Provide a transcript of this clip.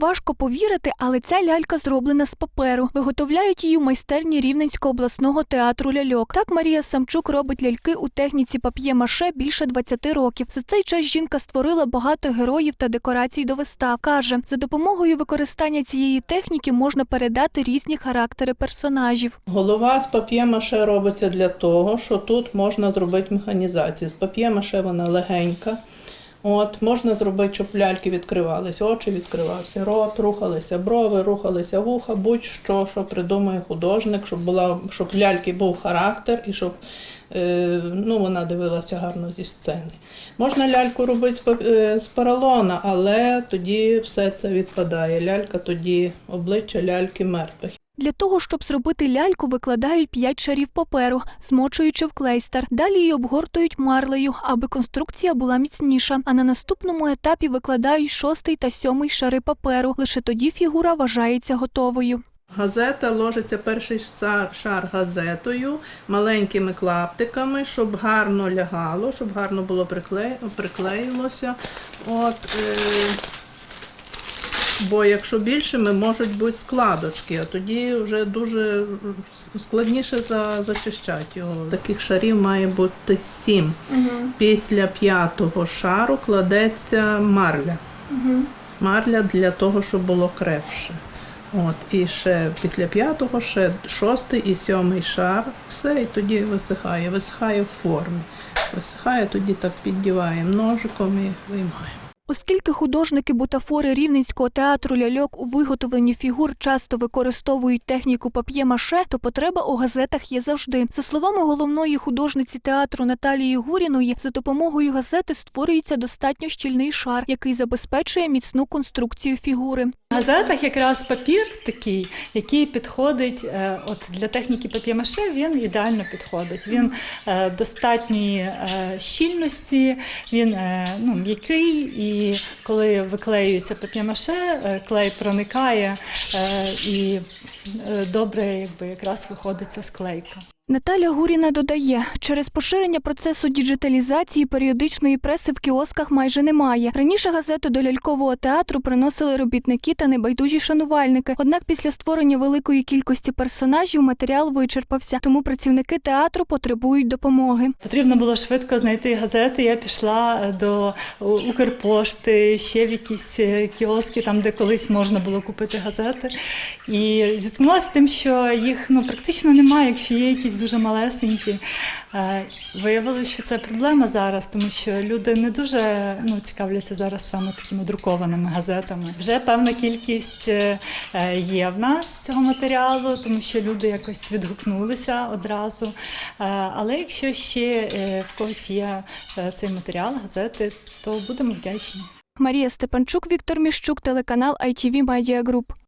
Важко повірити, але ця лялька зроблена з паперу. Виготовляють її у майстерні Рівненського обласного театру ляльок. Так Марія Самчук робить ляльки у техніці пап'є-маше більше 20 років. За цей час жінка створила багато героїв та декорацій до вистав. Каже, за допомогою використання цієї техніки можна передати різні характери персонажів. Голова з пап'є-маше робиться для того, що тут можна зробити механізацію. З пап'є-маше вона легенька. От, можна зробити, щоб ляльки відкривалися, очі відкривався, рот, рухалися брови, рухалися вуха, будь-що, що придумає художник, щоб була, щоб ляльки був характер і щоб е, ну, вона дивилася гарно зі сцени. Можна ляльку робити е, з поролона, але тоді все це відпадає. Лялька тоді обличчя ляльки мертвих. Для того, щоб зробити ляльку, викладають 5 шарів паперу, змочуючи в клейстер. Далі її обгортують марлею, аби конструкція була міцніша. А на наступному етапі викладають шостий та сьомий шари паперу. Лише тоді фігура вважається готовою. Газета ложиться перший шар, газетою, маленькими клаптиками, щоб гарно лягало, щоб гарно було прикле... приклеїлося. От, е... Бо якщо більшими, можуть бути складочки, а тоді вже дуже складніше за... зачищати його. Таких шарів має бути сім. Після п'ятого шару кладеться марля. Марля для того, щоб було крепше. От, і ще після п'ятого, ще шостий і сьомий шар. Все, і тоді висихає. Висихає в формі. Висихає, тоді так піддіваємо ножиком і виймаємо. Оскільки художники бутафори Рівненського театру ляльок у виготовленні фігур часто використовують техніку пап'є-маше, то потреба у газетах є завжди. За словами головної художниці театру Наталії Гуріної, за допомогою газети створюється достатньо щільний шар, який забезпечує міцну конструкцію фігури. В газетах якраз папір такий, який підходить е, от для техніки пап'є-маше, він ідеально підходить. Він е, достатньої е, щільності, він ну, м'який, і коли виклеюється пап'є-маше, е, клей проникає е, і е, добре якби, якраз виходить ця склейка. Наталя Гуріна додає, через поширення процесу діджиталізації періодичної преси в кіосках майже немає. Раніше газету до лялькового театру приносили робітники та небайдужі шанувальники. Однак після створення великої кількості персонажів матеріал вичерпався, тому працівники театру потребують допомоги. Потрібно було швидко знайти газети. Я пішла е, до Укрпошти, ще в якісь е, кіоски, там де колись можна було купити газети. І зіткнулася з тим, що їх ну, практично немає, якщо є якісь дуже малесенькі. Е, Виявилося, що це проблема зараз, тому що люди не дуже ну, цікавляться зараз саме такими друкованими газетами. Вже певна кількість е, е, є в нас цього матеріалу, тому що люди якось відгукнулися одразу. Але якщо ще в когось є цей матеріал, газети, то будемо вдячні. Марія Степанчук, Віктор Міщук, телеканал ITV Media Group.